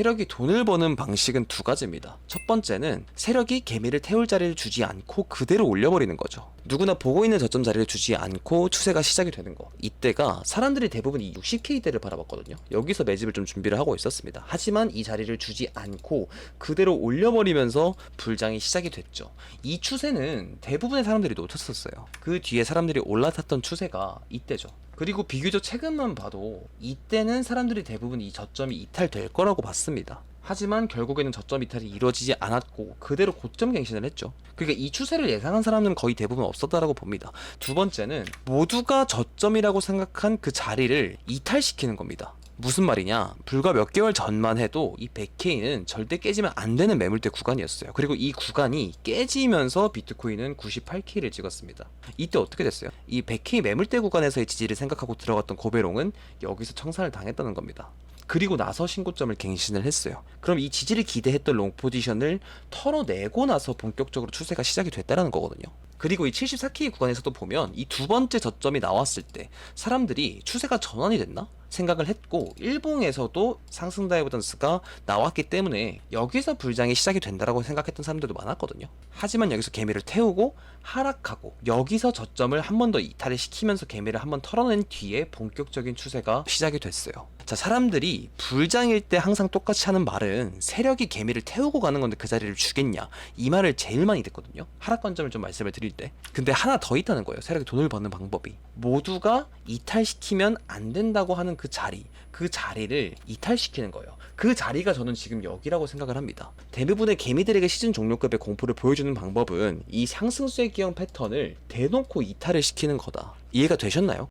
세력이 돈을 버는 방식은 두 가지입니다. 첫 번째는 세력이 개미를 태울 자리를 주지 않고 그대로 올려버리는 거죠. 누구나 보고 있는 저점 자리를 주지 않고 추세가 시작이 되는 거. 이때가 사람들이 대부분 이 60K대를 바라봤거든요. 여기서 매집을 좀 준비를 하고 있었습니다. 하지만 이 자리를 주지 않고 그대로 올려버리면서 불장이 시작이 됐죠. 이 추세는 대부분의 사람들이 놓쳤었어요. 그 뒤에 사람들이 올라탔던 추세가 이때죠. 그리고 비교적 최근만 봐도 이때는 사람들이 대부분 이 저점이 이탈될 거라고 봤습니다. 하지만 결국에는 저점 이탈이 이루어지지 않았고 그대로 고점 갱신을 했죠. 그러니까 이 추세를 예상한 사람들은 거의 대부분 없었다라고 봅니다. 두 번째는 모두가 저점이라고 생각한 그 자리를 이탈시키는 겁니다. 무슨 말이냐? 불과 몇 개월 전만 해도 이 100K는 절대 깨지면 안 되는 매물대 구간이었어요. 그리고 이 구간이 깨지면서 비트코인은 98K를 찍었습니다. 이때 어떻게 됐어요? 이 100K 매물대 구간에서의 지지를 생각하고 들어갔던 고베롱은 여기서 청산을 당했다는 겁니다. 그리고 나서 신고점을 갱신을 했어요. 그럼 이 지지를 기대했던 롱 포지션을 털어내고 나서 본격적으로 추세가 시작이 됐다라는 거거든요. 그리고 이 74K 구간에서도 보면 이 두 번째 저점이 나왔을 때 사람들이 추세가 전환이 됐나? 생각을 했고 일봉에서도 상승 다이버전스가 나왔기 때문에 여기서 불장이 시작이 된다라고 생각했던 사람들도 많았거든요. 하지만 여기서 개미를 태우고 하락하고 여기서 저점을 한 번 더 이탈을 시키면서 개미를 한 번 털어낸 뒤에 본격적인 추세가 시작이 됐어요. 자, 사람들이 불장일 때 항상 똑같이 하는 말은 세력이 개미를 태우고 가는 건데 그 자리를 주겠냐 이 말을 제일 많이 듣거든요. 하락 관점을 좀 말씀을 드릴 때. 근데 하나 더 있다는 거예요. 세력이 돈을 버는 방법이. 모두가 이탈시키면 안 된다고 하는 그 자리, 그 자리를 이탈시키는 거예요. 그 자리가 저는 지금 여기라고 생각을 합니다. 대부분의 개미들에게 시즌 종료급의 공포를 보여주는 방법은 이 상승수의 기형 패턴을 대놓고 이탈을 시키는 거다. 이해가 되셨나요?